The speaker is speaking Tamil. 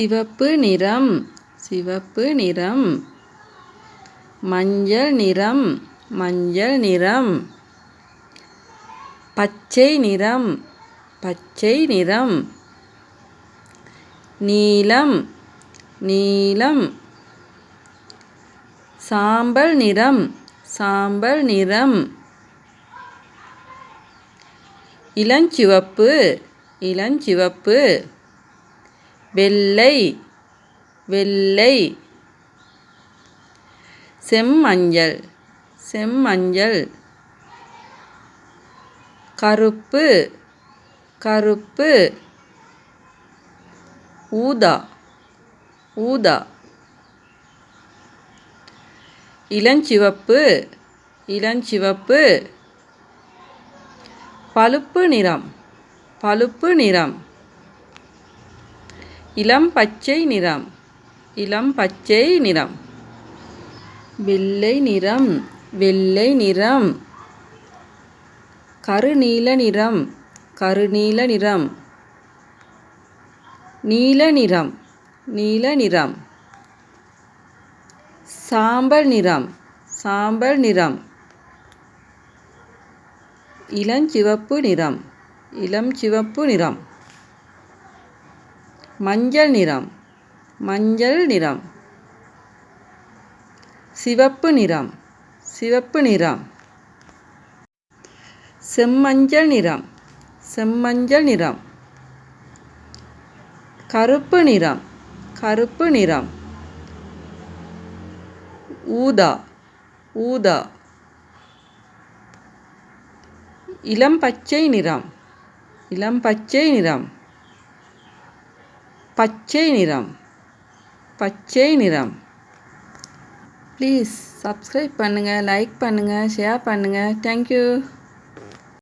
சிவப்பு நிறம் சிவப்பு நிறம். மஞ்சள் நிறம் மஞ்சள் நிறம். பச்சை நிறம் பச்சை நிறம். நீலம் நீலம். சாம்பல் நிறம் சாம்பல் நிறம். இளஞ்சிவப்பு இளஞ்சிவப்பு. வெள்ளை வெள்ளை. செம்மஞ்சள் செம்மஞ்சள். கருப்பு கருப்பு. ஊதா ஊதா. இளஞ்சிவப்பு இளஞ்சிவப்பு. பழுப்பு நிறம் பழுப்பு நிறம். இளம் பச்சை நிறம். இளம் பச்சை நிறம். வெள்ளை நிறம். வெள்ளை நிறம். கருநீல நிறம். கருநீல நிறம். நீல நிறம். நீல நிறம். சாம்பல் நிறம். சாம்பல் நிறம். இளஞ்சிவப்பு நிறம். இளம் சிவப்பு நிறம். மஞ்சள் நிறம். மஞ்சள் நிறம். சிவப்பு நிறம். சிவப்பு நிறம். செம்மஞ்சள் நிறம். செம்மஞ்சள் நிறம். கருப்பு நிறம். கருப்பு நிறம். ஊதா. ஊதா. இளம் பச்சை நிறம். இளம் பச்சை நிறம். பச்சை நிறம். பச்சை நிறம். ப்ளீஸ் சப்ஸ்கிரைப் பண்ணுங்கள் லைக் பண்ணுங்கள் ஷேர் பண்ணுங்கள் தேங்க்யூ